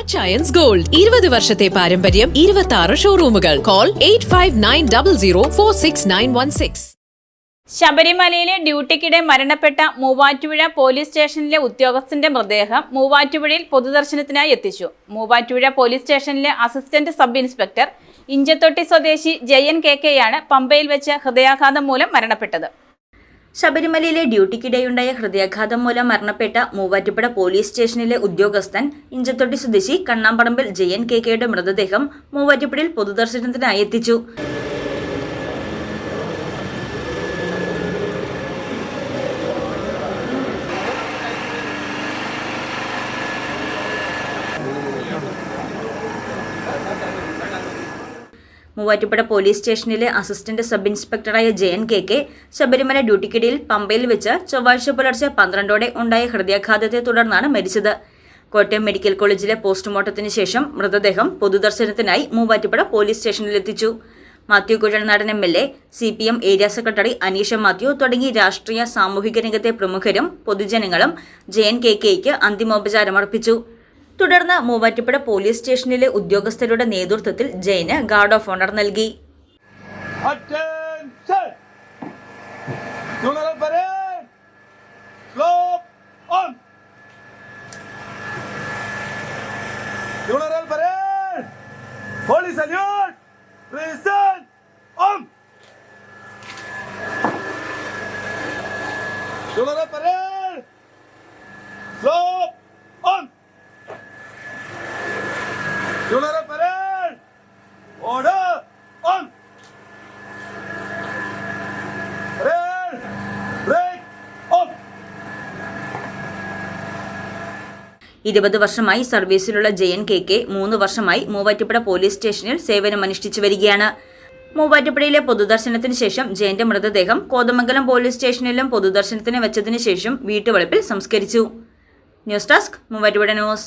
Achayans gold ഇരുപത് വർഷത്തെ പാരമ്പര്യം ഇരുപത്തി ആറ് ഷോറൂമുകൾ call eight five nine double zero four six nine one six ശബരിമലയിലെ ഡ്യൂട്ടിക്കിടെ മരണപ്പെട്ട മൂവാറ്റുപുഴ പോലീസ് സ്റ്റേഷനിലെ ഉദ്യോഗസ്ഥന്റെ മൃതദേഹം മൂവാറ്റുപുഴയിൽ പൊതുദർശനത്തിനായി എത്തിച്ചു. മൂവാറ്റുപുഴ പോലീസ് സ്റ്റേഷനിലെ അസിസ്റ്റന്റ് സബ് ഇൻസ്പെക്ടർ ഇഞ്ചത്തൊട്ടി സ്വദേശി ജയൻ കെ കെയാണ് പമ്പയിൽ വെച്ച് ഹൃദയാഘാതം മൂലം മരണപ്പെട്ടത്. ശബരിമലയിലെ ഡ്യൂട്ടിക്കിടെയുണ്ടായ ഹൃദയാഘാതം മൂലം മരണപ്പെട്ട മൂവാറ്റുപുഴ പോലീസ് സ്റ്റേഷനിലെ ഉദ്യോഗസ്ഥൻ ഇഞ്ചത്തൊട്ടി സ്വദേശി കണ്ണാമ്പറമ്പിൽ ജയൻ കെ കെയുടെ മൃതദേഹം മൂവാറ്റുപുഴയിൽ പൊതുദർശനത്തിനായി എത്തിച്ചു. മൂവാറ്റുപുഴ പോലീസ് സ്റ്റേഷനിലെ അസിസ്റ്റന്റ് സബ് ഇൻസ്പെക്ടറായ ജയൻ കെ കെ ശബരിമല ഡ്യൂട്ടിക്കിടയിൽ പമ്പയിൽ വെച്ച് ചൊവ്വാഴ്ച പുലർച്ചെ പന്ത്രണ്ടോടെ ഉണ്ടായ ഹൃദയാഘാതത്തെ തുടർന്നാണ് മരിച്ചത്. കോട്ടയം മെഡിക്കൽ കോളേജിലെ പോസ്റ്റ്മോർട്ടത്തിന് ശേഷം മൃതദേഹം പൊതുദർശനത്തിനായി Muvattupuzha police സ്റ്റേഷനിലെത്തിച്ചു. Mathew Kuzhalnadan M L A C P M area secretary Aneesha Mathew തുടങ്ങി രാഷ്ട്രീയ സാമൂഹിക രംഗത്തെ പ്രമുഖരും പൊതുജനങ്ങളും ജയൻ കെ കെയ്ക്ക് അന്തിമോപചാരമർപ്പിച്ചു. തുടർന്ന് മൂവാറ്റുപുഴ പോലീസ് സ്റ്റേഷനിലെ ഉദ്യോഗസ്ഥരുടെ നേതൃത്വത്തിൽ ജയിന് ഗാർഡ് ഓഫ് ഓണർ നൽകി. On Funeral parade! Order on! Parade! Break! Off! ഇരുപത് വർഷമായി സർവീസിലുള്ള ജയൻ കെ കെ മൂന്ന് വർഷമായി മൂവാറ്റുപുഴ പോലീസ് സ്റ്റേഷനിൽ സേവനമനുഷ്ഠിച്ചു വരികയാണ് മൂവാറ്റുപുഴയിലെ പൊതുദർശനത്തിന് ശേഷം ജയന്റെ മൃതദേഹം കോതമംഗലം പോലീസ് സ്റ്റേഷനിലും പൊതുദർശനത്തിന് വെച്ചതിനു ശേഷം വീട്ടുവളപ്പിൽ സംസ്കരിച്ചു ന്യൂസ് ഡെസ്ക് മൂവാറ്റുപുഴ ന്യൂസ്